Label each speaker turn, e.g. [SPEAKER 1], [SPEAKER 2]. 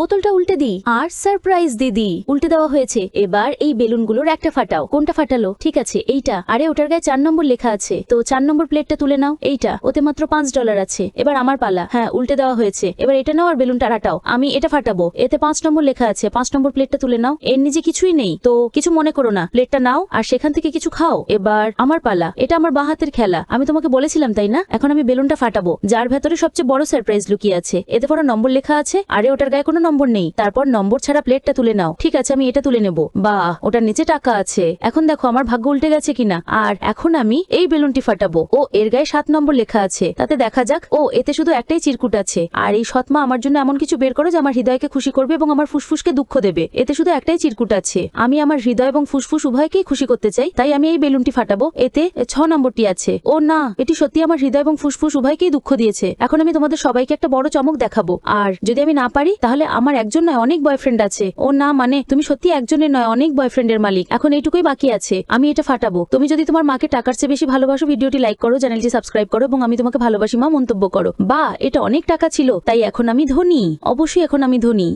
[SPEAKER 1] বোতলটা উল্টে দিই আর সারপ্রাইজ দিদি উল্টে দেওয়া হয়েছে। এবার এই বেলুনগুলোর একটা ফাটাও। কোনটা ফাটালো? ঠিক আছে, এইটা। আরে, ওটার গায়ে চার নম্বর লেখা আছে। তো চার নম্বর প্লেটটা তুলে নাও। এইটা। ওতে মাত্র পাঁচ ডলার আছে। এবার আমার পালা। হ্যাঁ উল্টে দেওয়া হয়েছে। এবার এটা নাও আর বেলুনটা হাটাও। আমি এটা ফাটাবো। এতে পাঁচ নম্বর লেখা আছে। পাঁচ নম্বর প্লেটটা তুলে নাও। এর নিজে কিছুই নেই। তো কিছু মনে করো না। প্লেটটা নাও আর সেখান থেকে কিছু খাও। এবার আমার পালা। এটা আমার বাঁ হাতের খেলা। আমি তোমাকে বলেছিলাম, তাই না? এখন আমি বেলুনটা ফাটাবো। যার ভেতরে সবচেয়ে বড় সারপ্রাইজ লুকিয়ে আছে। এতে পরে নম্বর লেখা আছে। আরে, ওটার গায়ে কোনো নম্বর নেই। তারপর নম্বর ছাড়া প্লেটটা তুলে নাও। ঠিক আছে, আমি এটা তুলে নেব। বা ওটার নিচে টাকা আছে। এখন দেখো, আমার ভাগ্য উল্টে গেছে কিনা। আর এখন আমি এই বেলুনটি ফাটাবো। ও, এর গায়ে সাত নম্বর লেখা আছে। তাতে দেখা যাক। ও, এতে শুধু একটাই চিরকুট আছে। আর এই সৎমা আমার জন্য এমন কিছু বের করো, যে আমার হৃদয়কে খুশি করবে এবং আমার ফুসফুসকে দুঃখ দেবে। এতে শুধু একটাই চিরকুট আছে। আমি আমার হৃদয় এবং ফুসফুস উভয়কেই খুশি করতে চাই, তাই আমি এই বেলুনটি ফাটাবো। এতে ছ নম্বরটি আছে। ও না, এটি সত্যি আমার হৃদয় এবং ফুসফুস উভয়কেই দুঃখ দিয়েছে। এখন আমি তোমাদের সবাইকে একটা বড় চমক দেখাবো। আর যদি আমি না পারি, তাহলে আমার একজন নয়, অনেক বয়ফ্রেন্ড আছে। ও না মানে তুমি সত্যি একজনের নয়, অনেক বয়ফ্রেন্ডের মালিক। এখন এইটুকুই বাকি আছে। আমি এটা ফাটাবো। তুমি যদি তোমার মাকে টাকার চেয়ে বেশি ভালোবাসো, ভিডিওটি লাইক করো, চ্যানেলটি সাবস্ক্রাইব করো এবং আমি তোমাকে ভালোবাসি, মা, মন্তব্য করো। বা এটা অনেক টাকা ছিল, তাই এখন আমি ধনী। অবশ্যই এখন আমি ধনী।